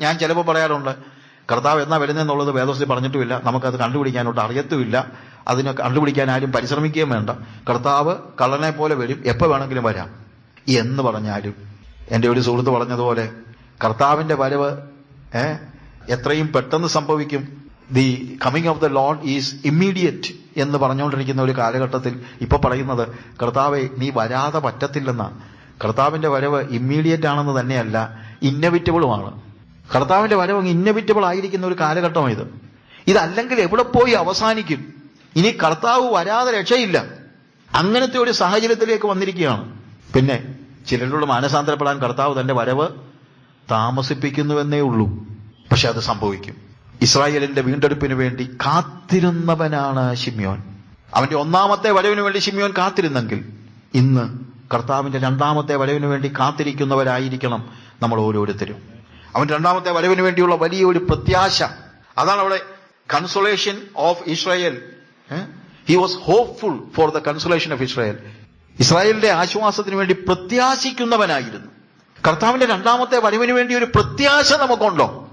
ഞാൻ ചിലപ്പോൾ പറയാറുണ്ട് കർത്താവ് എന്നാ വരുന്നതെന്നുള്ളത് വേദോസ്തി പറഞ്ഞിട്ടുമില്ല. നമുക്കത് കണ്ടുപിടിക്കാനോട്ട് അറിയത്തുമില്ല. അതിനെ കണ്ടുപിടിക്കാൻ ആരും പരിശ്രമിക്കുകയും വേണ്ട. കർത്താവ് കള്ളനെ പോലെ വരും. എപ്പോൾ വേണമെങ്കിലും വരാം. എന്ന് പറഞ്ഞാലും എന്റെ ഒരു സുഹൃത്ത് പറഞ്ഞതുപോലെ കർത്താവിന്റെ വരവ് എത്രയും പെട്ടെന്ന് സംഭവിക്കും. The coming of the lord is immediate. എന്ന് പറഞ്ഞുകൊണ്ടിരിക്കുന്ന ഒരു കാലഘട്ടത്തിൽ ഇപ്പൊ പറയുന്നത് കർത്താവെ നീ വരാതെ പറ്റത്തില്ലെന്നാണ് കർത്താവിന്റെ വരവ് ഇമ്മീഡിയറ്റ് ആണെന്ന് തന്നെയല്ല ഇന്നവിറ്റബിളുമാണ്. കർത്താവിന്റെ വരവ് ഇന്നവിറ്റബിൾ ആയിരിക്കുന്ന ഒരു കാലഘട്ടമാണ് ഇത് ഇതല്ലെങ്കിൽ എവിടെ പോയി അവസാനിക്കും? ഇനി കർത്താവ് വരാതെ രക്ഷയില്ല. അങ്ങനത്തെ ഒരു സാഹചര്യത്തിലേക്ക് വന്നിരിക്കുകയാണ്. പിന്നെ ചിലരോട് മാനസാന്തരപ്പെടാൻ കർത്താവ് തന്റെ വരവ് താമസിപ്പിക്കുന്നുവെന്നേ ഉള്ളൂ. പക്ഷെ അത് സംഭവിക്കും. ഇസ്രായേലിന്റെ വീണ്ടെടുപ്പിന് വേണ്ടി കാത്തിരുന്നവനാണ് ഷിമ്യോൻ അവന്റെ ഒന്നാമത്തെ വരവിന് വേണ്ടി ഷിമ്യോൻ കാത്തിരുന്നെങ്കിൽ ഇന്ന് കർത്താവിന്റെ രണ്ടാമത്തെ വരവിന് വേണ്ടി കാത്തിരിക്കുന്നവരായിരിക്കണം നമ്മൾ ഓരോരുത്തരും. അവൻ രണ്ടാമത്തെ വരവിന് വേണ്ടിയുള്ള വലിയ ഒരു പ്രത്യാശ. അതാണ് അവിടെ consolation of Israel he was hopeful for the consolation of Israel ഇസ്രായേലിന്റെ ആശ്വാസത്തിന് വേണ്ടി പ്രത്യാശിക്കുന്നവനായിരുന്നു. കർത്താവിന്റെ രണ്ടാമത്തെ വരവിന് വേണ്ടി ഒരു പ്രത്യാശ നമുക്കുണ്ടോ?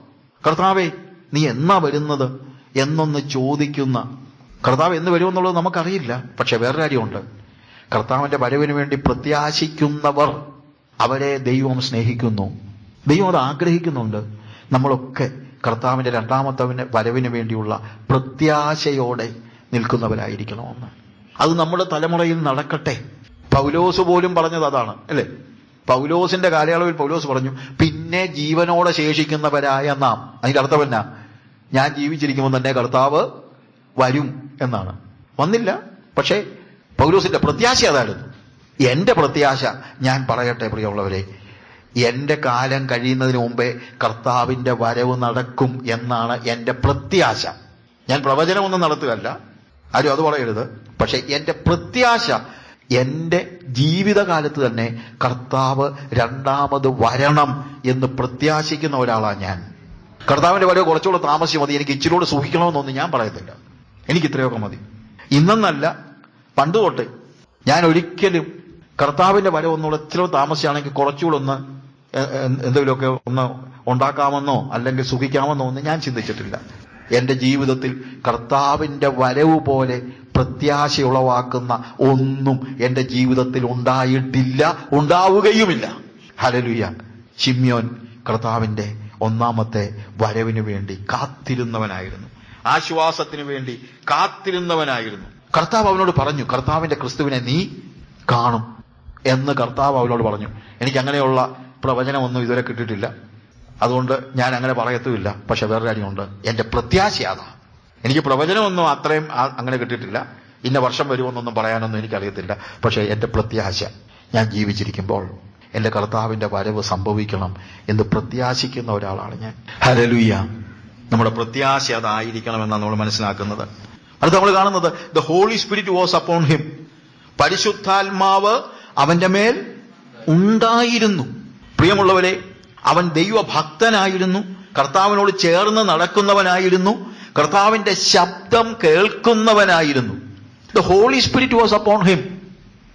കർത്താവെ നീ എന്നാ വരുന്നത്? എന്നൊന്ന് ചോദിക്കുന്ന. കർത്താവ് എന്ന് വരുമെന്നുള്ളത് നമുക്കറിയില്ല പക്ഷെ വേറെ കാര്യമുണ്ട്. കർത്താവിന്റെ വരവിന് വേണ്ടി പ്രത്യാശിക്കുന്നവർ അവരെ ദൈവം സ്നേഹിക്കുന്നു. ദൈവം അത് ആഗ്രഹിക്കുന്നുണ്ട്. നമ്മളൊക്കെ കർത്താവിന്റെ രണ്ടാമത്തവന് വരവിന് വേണ്ടിയുള്ള പ്രത്യാശയോടെ നിൽക്കുന്നവരായിരിക്കണമെന്ന്. അത് നമ്മുടെ തലമുറയിൽ നടക്കട്ടെ. പൗലോസ് പോലും പറഞ്ഞത് അതാണ് അല്ലേ? പൗലോസിന്റെ കാലയളവിൽ പൗലോസ് പറഞ്ഞു പിന്നെ ജീവനോടെ ശേഷിക്കുന്നവരായ നാം അതിന്റെ അർത്ഥം എന്നാ? ഞാൻ ജീവിച്ചിരിക്കുമ്പോൾ തന്നെ കർത്താവ് വരും എന്നാണ്. വന്നില്ല. പക്ഷേ പൗലോസിന്റെ പ്രത്യാശ അതായിരുന്നു. എന്റെ പ്രത്യാശ ഞാൻ പറയട്ടെ പ്രിയമുള്ളവരെ എന്റെ കാലം കഴിയുന്നതിന് മുമ്പേ കർത്താവിന്റെ വരവ് നടക്കും എന്നാണ് എന്റെ പ്രത്യാശ. ഞാൻ പ്രവചനമൊന്നും നടത്തുകയല്ല. ആരും അത് പറയരുത്. പക്ഷെ എന്റെ പ്രത്യാശ എന്റെ ജീവിതകാലത്ത് തന്നെ കർത്താവ് രണ്ടാമത് വരണം എന്ന് പ്രത്യാശിക്കുന്ന ഒരാളാണ് ഞാൻ. കർത്താവിന്റെ വരവ് കുറച്ചുകൂടെ താമസിച്ച് മതി. എനിക്ക് ഇച്ചിരൂടെ സൂക്ഷിക്കണമെന്നൊന്നും ഞാൻ പറയത്തില്ല. എനിക്ക് ഇത്രയൊക്കെ മതി. ഇന്നെന്നല്ല പണ്ട് തൊട്ട് ഞാൻ ഒരിക്കലും കർത്താവിന്റെ വരവ് ഒന്നുകൂടെ ഇച്ചിരി താമസിച്ചാണെങ്കിൽ കുറച്ചുകൂടെ ഒന്ന് എന്തെങ്കിലുമൊക്കെ ഒന്ന് ഉണ്ടാക്കാമെന്നോ അല്ലെങ്കിൽ സുഖിക്കാമെന്നോ ഒന്നും ഞാൻ ചിന്തിച്ചിട്ടില്ല. എന്റെ ജീവിതത്തിൽ കർത്താവിന്റെ വരവ് പോലെ പ്രത്യാശ ഉളവാക്കുന്ന ഒന്നും എന്റെ ജീവിതത്തിൽ ഉണ്ടായിട്ടില്ല ഉണ്ടാവുകയുമില്ല. ഹലലുയ ചിമ്യോൻ കർത്താവിന്റെ ഒന്നാമത്തെ വരവിന് വേണ്ടി കാത്തിരുന്നവനായിരുന്നു. ആശ്വാസത്തിന് വേണ്ടി കാത്തിരുന്നവനായിരുന്നു. കർത്താവ് അവനോട് പറഞ്ഞു കർത്താവിന്റെ ക്രിസ്തുവിനെ നീ കാണും. എന്ന് കർത്താവ് അവനോട് പറഞ്ഞു. എനിക്ക് അങ്ങനെയുള്ള പ്രവചനമൊന്നും ഇതുവരെ കിട്ടിയിട്ടില്ല. അതുകൊണ്ട് ഞാൻ അങ്ങനെ പറയത്തുമില്ല. പക്ഷെ വേറെ കാര്യമുണ്ട്. എന്റെ പ്രത്യാശ അതാ. എനിക്ക് പ്രവചനമൊന്നും അത്രയും അങ്ങനെ കിട്ടിയിട്ടില്ല. ഇന്ന വർഷം വരുമെന്നൊന്നും പറയാനൊന്നും എനിക്കറിയത്തില്ല. പക്ഷെ എന്റെ പ്രത്യാശ ഞാൻ ജീവിച്ചിരിക്കുമ്പോൾ എന്റെ കർത്താവിന്റെ വരവ് സംഭവിക്കണം എന്ന് പ്രത്യാശിക്കുന്ന ഒരാളാണ് ഞാൻ. ഹരലുയ്യ നമ്മുടെ പ്രത്യാശ അതായിരിക്കണമെന്നാണ് നമ്മൾ മനസ്സിലാക്കുന്നത്. അടുത്ത് നമ്മൾ കാണുന്നത്. The holy spirit was upon him പരിശുദ്ധാത്മാവ് അവന്റെ മേൽ ഉണ്ടായിരുന്നു. പ്രിയമുള്ളവരെ അവൻ ദൈവഭക്തനായിരുന്നു കർത്താവിനോട് ചേർന്ന് നടക്കുന്നവനായിരുന്നു കർത്താവിന്റെ ശബ്ദം കേൾക്കുന്നവനായിരുന്നു. The holy spirit was upon him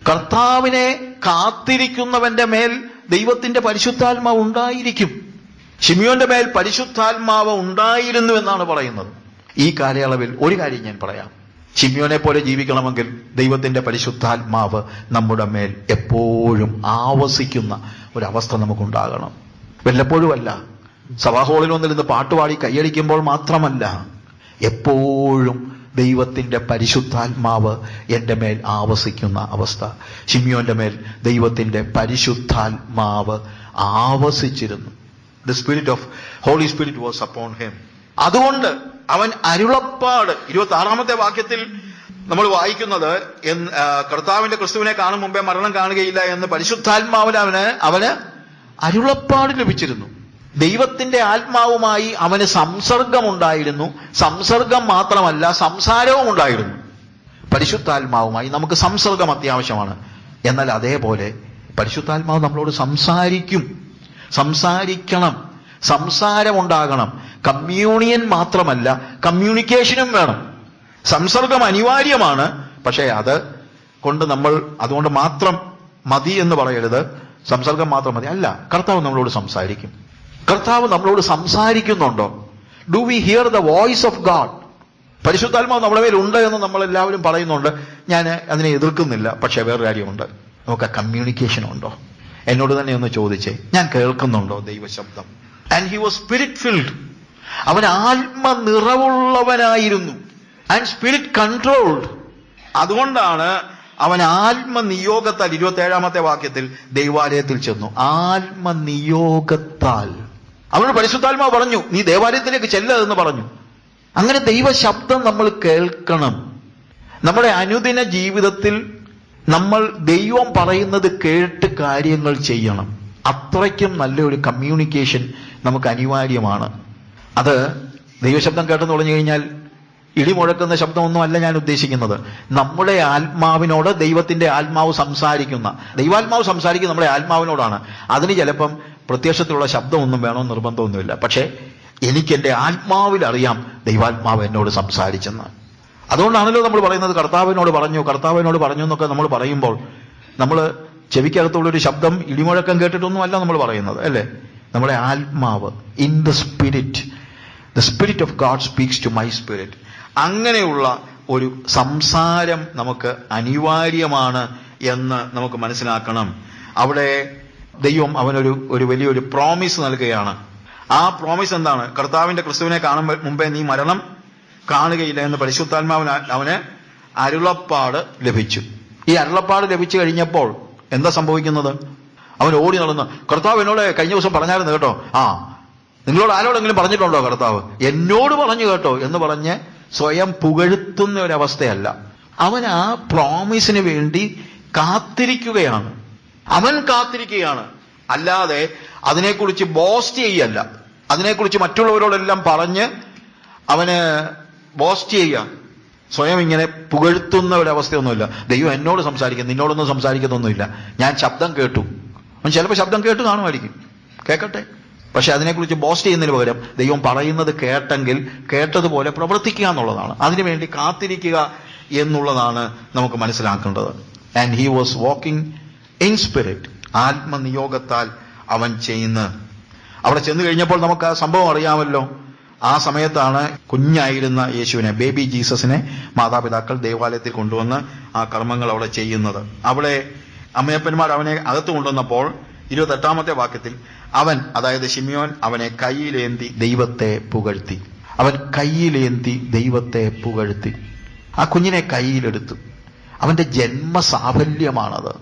കർത്താവിനെ കാത്തിരിക്കുന്നവന്റെ മേൽ ദൈവത്തിന്റെ പരിശുദ്ധാത്മാവ് ഉണ്ടായിരിക്കും. ഷിമിയോന്റെ മേൽ പരിശുദ്ധാത്മാവ് ഉണ്ടായിരുന്നു എന്നാണ് പറയുന്നത്. ഈ കാലയളവിൽ ഒരു കാര്യം ഞാൻ പറയാം. ഷിമിയോനെ പോലെ ജീവിക്കണമെങ്കിൽ ദൈവത്തിന്റെ പരിശുദ്ധാത്മാവ് നമ്മുടെ മേൽ എപ്പോഴും ആവസിക്കുന്ന ഒരവസ്ഥ നമുക്കുണ്ടാകണം. വല്ലപ്പോഴുമല്ല. സഭാഹോളിൽ വന്നിരുന്ന് പാട്ടുപാടി കൈയടിക്കുമ്പോൾ മാത്രമല്ല എപ്പോഴും ദൈവത്തിന്റെ പരിശുദ്ധാത്മാവ് എന്റെ മേൽ ആവസിക്കുന്ന അവസ്ഥ. ഷിമിയോന്റെ മേൽ ദൈവത്തിന്റെ പരിശുദ്ധാത്മാവ് ആവസിച്ചിരുന്നു. The spirit of holy spirit was upon him അതുകൊണ്ട് അവൻ അരുളപ്പാട് ഇരുപത്തി ആറാമത്തെ വാക്യത്തിൽ നമ്മൾ വായിക്കുന്നത് കർത്താവിന്റെ ക്രിസ്തുവിനെ കാണും മുമ്പേ മരണം കാണുകയില്ല എന്ന് പരിശുദ്ധാത്മാവിന് അവന് അവന് അരുളപ്പാട് ലഭിച്ചിരുന്നു. ദൈവത്തിന്റെ ആത്മാവുമായി അവന് സംസർഗമുണ്ടായിരുന്നു. സംസർഗം മാത്രമല്ല സംസാരവും ഉണ്ടായിരുന്നു. പരിശുദ്ധാത്മാവുമായി നമുക്ക് സംസർഗം അത്യാവശ്യമാണ്. എന്നാൽ അതേപോലെ പരിശുദ്ധാത്മാവ് നമ്മളോട് സംസാരിക്കും. സംസാരിക്കണം. സംസാരമുണ്ടാകണം. കമ്മ്യൂണിയൻ മാത്രമല്ല കമ്മ്യൂണിക്കേഷനും വേണം. സംസർഗം അനിവാര്യമാണ് പക്ഷേ അത് കൊണ്ട് നമ്മൾ അതുകൊണ്ട് മാത്രം മതി എന്ന് പറയരുത്. സംസർഗം മാത്രം മതി. അല്ല കർത്താവ് നമ്മളോട് സംസാരിക്കും. കർത്താവ് നമ്മളോട് സംസാരിക്കുന്നുണ്ടോ? Do we hear the voice of God പരിശുദ്ധാത്മാവ് നമ്മുടെ ഉണ്ട് എന്ന് നമ്മൾ എല്ലാവരും പറയുന്നുണ്ട്. ഞാൻ അതിനെ എതിർക്കുന്നില്ല പക്ഷേ വേറൊരു കാര്യമുണ്ട്. നമുക്ക് കമ്മ്യൂണിക്കേഷൻ ഉണ്ടോ? എന്നോട് തന്നെ ഒന്ന് ചോദിച്ചേ. ഞാൻ കേൾക്കുന്നുണ്ടോ ദൈവശബ്ദം? And he was spirit filled അവൻ ആത്മ നിറവുള്ളവനായിരുന്നു ആൻഡ് സ്പിരിറ്റ് കൺട്രോൾഡ് അതുകൊണ്ടാണ് അവൻ ആത്മനിയോഗത്താൽ ഇരുപത്തി ഏഴാമത്തെ വാക്യത്തിൽ ദൈവാലയത്തിൽ ചെന്നു. ആത്മനിയോഗത്താൽ. അവനോട് പരിശുദ്ധാത്മാവ് പറഞ്ഞു നീ ദേവാലയത്തിലേക്ക് ചെല്ലതെന്ന് പറഞ്ഞു. അങ്ങനെ ദൈവശബ്ദം നമ്മൾ കേൾക്കണം. നമ്മുടെ അനുദിന ജീവിതത്തിൽ നമ്മൾ ദൈവം പറയുന്നത് കേട്ട് കാര്യങ്ങൾ ചെയ്യണം. അത്രയ്ക്കും നല്ലൊരു കമ്മ്യൂണിക്കേഷൻ നമുക്ക് അനിവാര്യമാണ്. അത് ദൈവശബ്ദം കേട്ടെന്ന് പറഞ്ഞു കഴിഞ്ഞാൽ ഇടിമുഴക്കുന്ന ശബ്ദമൊന്നും അല്ല ഞാൻ ഉദ്ദേശിക്കുന്നത്. നമ്മുടെ ആത്മാവിനോട് ദൈവത്തിന്റെ ആത്മാവ് സംസാരിക്കുന്ന ദൈവാത്മാവ് സംസാരിക്കുന്ന നമ്മുടെ ആത്മാവിനോടാണ്. അതിന് ചിലപ്പം പ്രത്യക്ഷത്തിലുള്ള ശബ്ദമൊന്നും വേണോ നിർബന്ധമൊന്നുമില്ല. പക്ഷേ എനിക്ക് എന്റെ ആത്മാവിൽ അറിയാം ദൈവാത്മാവ് എന്നോട് സംസാരിച്ചെന്ന്. അതുകൊണ്ടാണല്ലോ നമ്മൾ പറയുന്നത് കർത്താവിനോട് പറഞ്ഞു കർത്താവിനോട് പറഞ്ഞു എന്നൊക്കെ നമ്മൾ പറയുമ്പോൾ നമ്മൾ ചെവിക്കകത്തുള്ളൊരു ശബ്ദം ഇടിമുഴക്കം കേട്ടിട്ടൊന്നും അല്ല നമ്മൾ പറയുന്നത് അല്ലേ? നമ്മുടെ ആത്മാവ് in the spirit the spirit of God speaks to my spirit അങ്ങനെയുള്ള ഒരു സംസാരം നമുക്ക് അനിവാര്യമാണ് എന്ന് നമുക്ക് മനസ്സിലാക്കണം. അവിടെ ദൈവം അവനൊരു ഒരു വലിയൊരു പ്രോമിസ് നൽകുകയാണ്. ആ പ്രോമിസ് എന്താണ്? കർത്താവിന്റെ ക്രിസ്തുവിനെ കാണും മുമ്പേ നീ മരണം കാണുകയില്ല എന്ന് പരിശുദ്ധാത്മാവിന് അവന് അരുളപ്പാട് ലഭിച്ചു. ഈ അരുളപ്പാട് ലഭിച്ചു കഴിഞ്ഞപ്പോൾ എന്താ സംഭവിക്കുന്നത്? അവൻ ഓടി നടന്ന്. കർത്താവ് എന്നോട് കഴിഞ്ഞ ദിവസം പറഞ്ഞായിരുന്നു കേട്ടോ. ആ നിങ്ങളോട് ആരോടെങ്കിലും പറഞ്ഞിട്ടുണ്ടോ കർത്താവ്? എന്നോട് പറഞ്ഞു കേട്ടോ എന്ന് പറഞ്ഞ് സ്വയം പുകഴ്ത്തുന്ന ഒരവസ്ഥയല്ല. അവൻ ആ പ്രോമിസിന് വേണ്ടി കാത്തിരിക്കുകയാണ്. അവൻ കാത്തിരിക്കുകയാണ്. അല്ലാതെ അതിനെക്കുറിച്ച് ബോസ്റ്റ് ചെയ്യല്ല. അതിനെക്കുറിച്ച് മറ്റുള്ളവരോടെല്ലാം പറഞ്ഞ് അവന് ബോസ്റ്റ് ചെയ്യുക. സ്വയം ഇങ്ങനെ പുകഴ്ത്തുന്ന ഒരവസ്ഥയൊന്നുമില്ല. ദൈവം എന്നോട് സംസാരിക്കും നിന്നോടൊന്നും സംസാരിക്കുന്നൊന്നുമില്ല. ഞാൻ ശബ്ദം കേട്ടു. അവൻ ചിലപ്പോൾ ശബ്ദം കേട്ട് കാണുമായിരിക്കും. കേൾക്കട്ടെ പക്ഷെ അതിനെക്കുറിച്ച് ബോസ്റ്റ് ചെയ്യുന്നതിന് പകരം ദൈവം പറയുന്നത് കേട്ടെങ്കിൽ കേട്ടതുപോലെ പ്രവർത്തിക്കുക എന്നുള്ളതാണ്. അതിനുവേണ്ടി കാത്തിരിക്കുക എന്നുള്ളതാണ് നമുക്ക് മനസ്സിലാക്കേണ്ടത്. And he was walking in spirit ആത്മനിയോഗത്താൽ അവൻ ചെയ്യുന്ന അവിടെ ചെന്ന് കഴിഞ്ഞപ്പോൾ നമുക്ക് ആ സംഭവം അറിയാമല്ലോ. ആ സമയത്താണ് കുഞ്ഞായിരുന്ന യേശുവിനെ ബേബി ജീസസിനെ മാതാപിതാക്കൾ ദേവാലയത്തിൽ കൊണ്ടുവന്ന് ആ കർമ്മങ്ങൾ അവിടെ ചെയ്യുന്നത്. അവിടെ അമ്മയപ്പന്മാർ അവനെ അകത്ത് കൊണ്ടുവന്നപ്പോൾ ഇരുപത്തെട്ടാമത്തെ വാക്യത്തിൽ അവൻ അതായത് ഷിമിയോൻ അവനെ കയ്യിലേന്തി ദൈവത്തെ പുകഴ്ത്തി. അവൻ കയ്യിലേന്തി ദൈവത്തെ പുകഴ്ത്തി. ആ കുഞ്ഞിനെ കയ്യിലെടുത്തു. അവന്റെ ജന്മസാഫല്യമാണത്.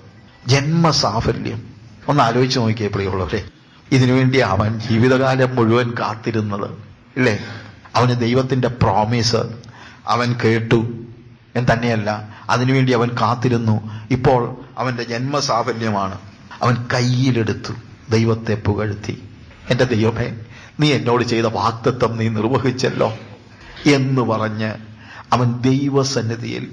ജന്മസാഫല്യം. ഒന്ന് ആലോചിച്ച് നോക്കിയേ പ്രിയമുള്ളവരെ. ഇതിനുവേണ്ടി അവൻ ജീവിതകാലം മുഴുവൻ കാത്തിരുന്നത്. ഇല്ലേ? അവന് ദൈവത്തിന്റെ പ്രോമിസ് അവൻ കേട്ടു. എന്ന് തന്നെയല്ല. അതിനുവേണ്ടി അവൻ കാത്തിരുന്നു. ഇപ്പോൾ അവന്റെ ജന്മസാഫല്യമാണ്. അവൻ കയ്യിലെടുത്തു. ദൈവത്തെ പുകഴ്ത്തി. എന്റെ ദൈവമേ നീ എന്നോട് ചെയ്ത വാക്തത്വം നീ നിർവഹിച്ചല്ലോ എന്ന് പറഞ്ഞ് അവൻ ദൈവസന്നിധിയിൽ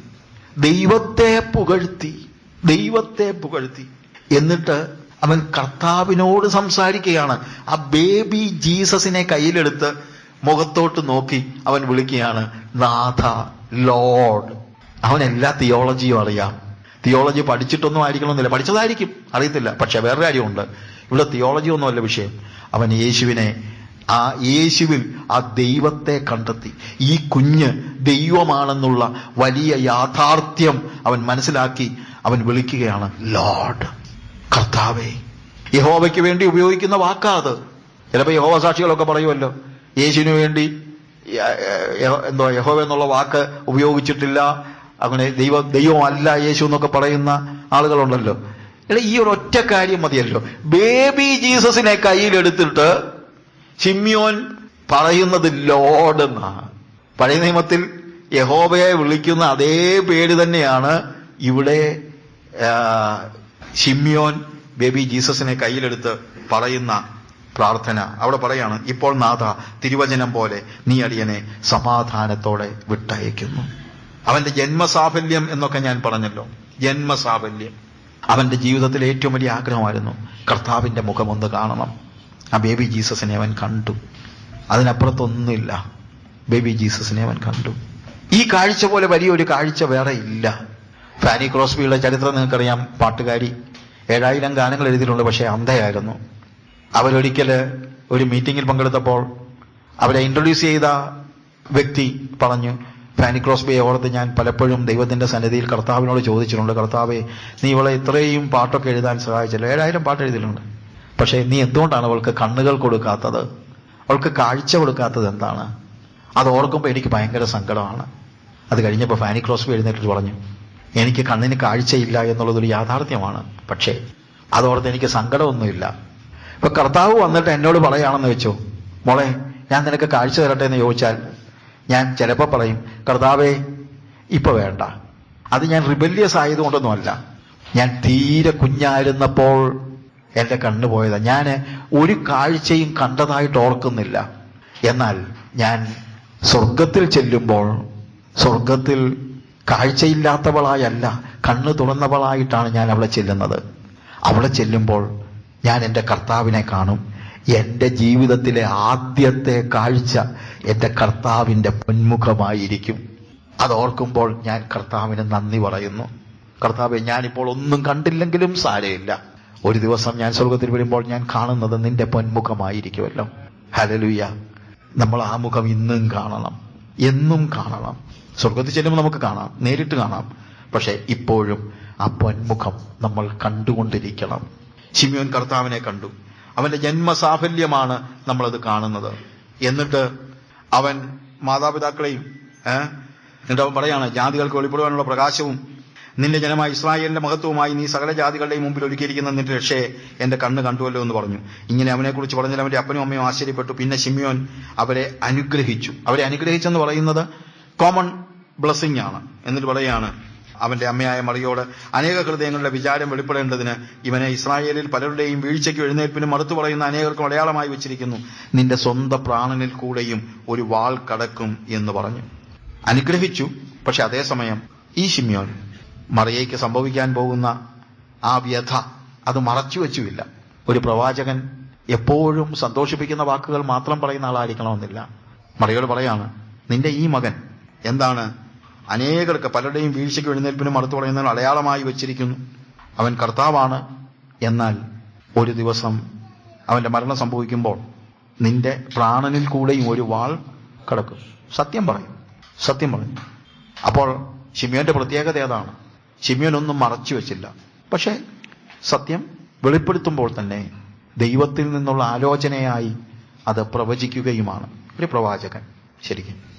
ദൈവത്തെ പുകഴ്ത്തി ദൈവത്തെ പുകഴ്ത്തി. എന്നിട്ട് അവൻ കർത്താവിനോട് സംസാരിക്കുകയാണ്. ആ ബേബി ജീസസിനെ കയ്യിലെടുത്ത് മുഖത്തോട്ട് നോക്കി അവൻ വിളിക്കുകയാണ് നാഥ ലോഡ് അവൻ എല്ലാ തിയോളജിയും അറിയാം. തിയോളജി പഠിച്ചിട്ടൊന്നും ആയിരിക്കണമെന്നില്ല. പഠിച്ചതായിരിക്കും അറിയത്തില്ല. പക്ഷെ വേറെ കാര്യമുണ്ട്. ഇവിടെ തിയോളജി ഒന്നുമല്ല വിഷയം. അവൻ യേശുവിനെ ആ യേശുവിൽ ആ ദൈവത്തെ കണ്ടെത്തി. ഈ കുഞ്ഞ് ദൈവമാണെന്നുള്ള വലിയ യാഥാർത്ഥ്യം അവൻ മനസ്സിലാക്കി. അവൻ വിളിക്കുകയാണ് ലോഡ് കർത്താവേ യഹോവയ്ക്ക് വേണ്ടി ഉപയോഗിക്കുന്ന വാക്കാ അത്. ചിലപ്പോൾ യഹോവ സാക്ഷികളൊക്കെ പറയുമല്ലോ യേശുവിന് വേണ്ടി എന്തോ യഹോവ എന്നുള്ള വാക്ക് ഉപയോഗിച്ചിട്ടില്ല. അങ്ങനെ ദൈവ ദൈവമല്ല യേശു എന്നൊക്കെ പറയുന്ന ആളുകളുണ്ടല്ലോ. എടാ ഈ ഒരു ഒറ്റ കാര്യം മതിയല്ലോ. ബേബി ജീസസിനെ കയ്യിലെടുത്തിട്ട് ഷിമ്യോൻ പറയുന്നത് ലോഡ് എന്നാണ് പഴയ നിയമത്തിൽ യഹോബയെ വിളിക്കുന്ന അതേ പേര് തന്നെയാണ് ഇവിടെ ഷിമ്യോൻ ബേബി ജീസസിനെ കയ്യിലെടുത്ത് പറയുന്ന പ്രാർത്ഥന. അവിടെ പറയാണ് ഇപ്പോൾ നാഥ തിരുവചനം പോലെ നീ അടിയനെ സമാധാനത്തോടെ വിട്ടയക്കുന്നു. അവന്റെ ജന്മസാഫല്യം എന്നൊക്കെ ഞാൻ പറഞ്ഞല്ലോ. ജന്മസാഫല്യം. അവന്റെ ജീവിതത്തിൽ ഏറ്റവും വലിയ ആഗ്രഹമായിരുന്നു കർത്താവിന്റെ മുഖം ഒന്ന് കാണണം. ആ ബേബി ജീസസിനെ അവൻ കണ്ടു. അതിനപ്പുറത്തൊന്നുമില്ല. ബേബി ജീസസിനെ അവൻ കണ്ടു. ഈ കാഴ്ച പോലെ വലിയൊരു കാഴ്ച വേറെ ഇല്ല. ഫാനി ക്രോസ്ബിയുടെ ചരിത്രം നിങ്ങൾക്കറിയാം. പാട്ടുകാരി ഏഴായിരം ഗാനങ്ങൾ എഴുതിയിട്ടുണ്ട് പക്ഷേ അന്ധയായിരുന്നു. അവരൊരിക്കൽ ഒരു മീറ്റിംഗിൽ പങ്കെടുത്തപ്പോൾ അവരെ ഇൻട്രൊഡ്യൂസ് ചെയ്ത വ്യക്തി പറഞ്ഞു ഫാനി ക്രോസ്ബിയെ ഓർത്ത് ഞാൻ പലപ്പോഴും ദൈവത്തിന്റെ സന്നിധിയിൽ കർത്താവിനോട് ചോദിച്ചിട്ടുണ്ട്. കർത്താവെ നീ ഇവളെ ഇത്രയും പാട്ടൊക്കെ എഴുതാൻ സഹായിച്ചല്ലോ. ഏഴായിരം പാട്ട് എഴുതിയിട്ടുണ്ട്. പക്ഷേ നീ എന്തുകൊണ്ടാണ് അവൾക്ക് കണ്ണുകൾ കൊടുക്കാത്തത്? അവൾക്ക് കാഴ്ച കൊടുക്കാത്തത് എന്താണ്? അത് ഓർക്കുമ്പോൾ എനിക്ക് ഭയങ്കര സങ്കടമാണ്. അത് കഴിഞ്ഞപ്പോൾ ഫാനി ക്രോസ്ബി എഴുന്നേറ്റ് പറഞ്ഞു എനിക്ക് കണ്ണിന് കാഴ്ചയില്ല എന്നുള്ളതൊരു യാഥാർത്ഥ്യമാണ്. പക്ഷേ അതോർത്ത് എനിക്ക് സങ്കടമൊന്നുമില്ല. ഇപ്പൊ കർത്താവ് വന്നിട്ട് എന്നോട് പറയാണെന്ന് വെച്ചോ മോളെ ഞാൻ നിനക്ക് കാഴ്ച തരട്ടെ എന്ന് ചോദിച്ചാൽ ഞാൻ ചിലപ്പോൾ പറയും കർത്താവേ ഇപ്പൊ വേണ്ട. അത് ഞാൻ റിബല്യസ് ആയതുകൊണ്ടൊന്നുമല്ല. ഞാൻ തീരെ കുഞ്ഞായിരുന്നപ്പോൾ എന്റെ കണ്ണു പോയതാ. ഞാൻ ഒരു കാഴ്ചയും കണ്ടതായിട്ട് ഓർക്കുന്നില്ല. എന്നാൽ ഞാൻ സ്വർഗത്തിൽ ചെല്ലുമ്പോൾ സ്വർഗത്തിൽ കാഴ്ചയില്ലാത്തവളായല്ല കണ്ണു തുറന്നവളായിട്ടാണ് ഞാൻ അവിടെ ചെല്ലുന്നത്. അവിടെ ചെല്ലുമ്പോൾ ഞാൻ എന്റെ കർത്താവിനെ കാണും. എന്റെ ജീവിതത്തിലെ ആദ്യത്തെ കാഴ്ച എന്റെ കർത്താവിന്റെ പൊന്മുഖമായിരിക്കും അതോർക്കുമ്പോൾ ഞാൻ കർത്താവിന് നന്ദി പറയുന്നു. കർത്താവെ ഞാനിപ്പോൾ ഒന്നും കണ്ടില്ലെങ്കിലും സാരയില്ല ഒരു ദിവസം ഞാൻ സ്വർഗത്തിൽ വരുമ്പോൾ ഞാൻ കാണുന്നത് നിന്റെ പൊന്മുഖമായിരിക്കുമല്ലോ ഹലലുയ നമ്മൾ ആ മുഖം ഇന്നും കാണണം. എന്നും കാണണം. സ്വർഗത്തിൽ ചെല്ലുമ്പോൾ നമുക്ക് കാണാം. നേരിട്ട് കാണാം. പക്ഷെ ഇപ്പോഴും ആ പൊന്മുഖം നമ്മൾ കണ്ടുകൊണ്ടിരിക്കണം. ശിമിയോൻ കർത്താവിനെ കണ്ടു. അവന്റെ ജന്മസാഫല്യമാണ് നമ്മളത് കാണുന്നത്. എന്നിട്ട് അവൻ മാതാപിതാക്കളെയും എന്നിട്ട് അവൻ പറയാണ് ജാതികൾക്ക് വെളിപ്പെടുവാനുള്ള പ്രകാശവും നിന്റെ ജനമായ ഇസ്രായേലിന്റെ മഹത്വവുമായി നീ സകല ജാതികളുടെയും മുമ്പിൽ ഒരുക്കിയിരിക്കുന്ന നിന്റെ രക്ഷയെ എന്റെ കണ്ണ് കണ്ടുവല്ലോ എന്ന് പറഞ്ഞു. ഇങ്ങനെ അവനെക്കുറിച്ച് പറഞ്ഞാൽ അവന്റെ അപ്പനും അമ്മയും ആശ്ചര്യപ്പെട്ടു. പിന്നെ ഷിമിയോൻ അവരെ അനുഗ്രഹിച്ചു. അവരെ അനുഗ്രഹിച്ചെന്ന് പറയുന്നത് കോമൺ ബ്ലസ്സിംഗ് ആണ്. എന്നിട്ട് പറയാണ് അവന്റെ അമ്മയായ മറിയോട് അനേക ഹൃദയങ്ങളുടെ വിചാരം വെളിപ്പെടേണ്ടതിന് ഇവനെ ഇസ്രായേലിൽ പലരുടെയും വീഴ്ചയ്ക്കും എഴുന്നേൽപ്പിനും മറുത്തു പറയുന്ന അനേകർക്കും അടയാളമായി വെച്ചിരിക്കുന്നു. നിന്റെ സ്വന്തം പ്രാണനിൽ കൂടെയും ഒരു വാൾ കടക്കും എന്ന് പറഞ്ഞു. അനുഗ്രഹിച്ചു. പക്ഷെ അതേസമയം ഈ ശിമ്യോൻ മറിയയ്ക്ക് സംഭവിക്കാൻ പോകുന്ന ആ വ്യഥ അത് മറച്ചു വെച്ചുമില്ല ഒരു പ്രവാചകൻ എപ്പോഴും സന്തോഷിപ്പിക്കുന്ന വാക്കുകൾ മാത്രം പറയുന്ന ആളായിരിക്കണമെന്നില്ല. മറിയോട് പറയാണ് നിന്റെ ഈ മകൻ എന്താണ് അനേകർക്ക് പലരുടെയും വീഴ്ചയ്ക്ക് എഴുന്നേൽപ്പിനും മറുത്തു പറയുന്നതിന് അടയാളമായി വെച്ചിരിക്കുന്നു. അവൻ കർത്താവാണ്. എന്നാൽ ഒരു ദിവസം അവന്റെ മരണം സംഭവിക്കുമ്പോൾ നിന്റെ പ്രാണനിൽ കൂടെയും ഒരു വാൾ കിടക്കും. സത്യം പറയും. സത്യം പറയും. അപ്പോൾ ഷിമിയോന്റെ പ്രത്യേകത ഏതാണ്? ഷിമിയോനൊന്നും മറച്ചു വെച്ചില്ല. പക്ഷേ സത്യം വെളിപ്പെടുത്തുമ്പോൾ തന്നെ ദൈവത്തിൽ നിന്നുള്ള ആലോചനയായി അത് പ്രവചിക്കുകയുമാണ്. ഒരു പ്രവാചകൻ. ശരിക്കും.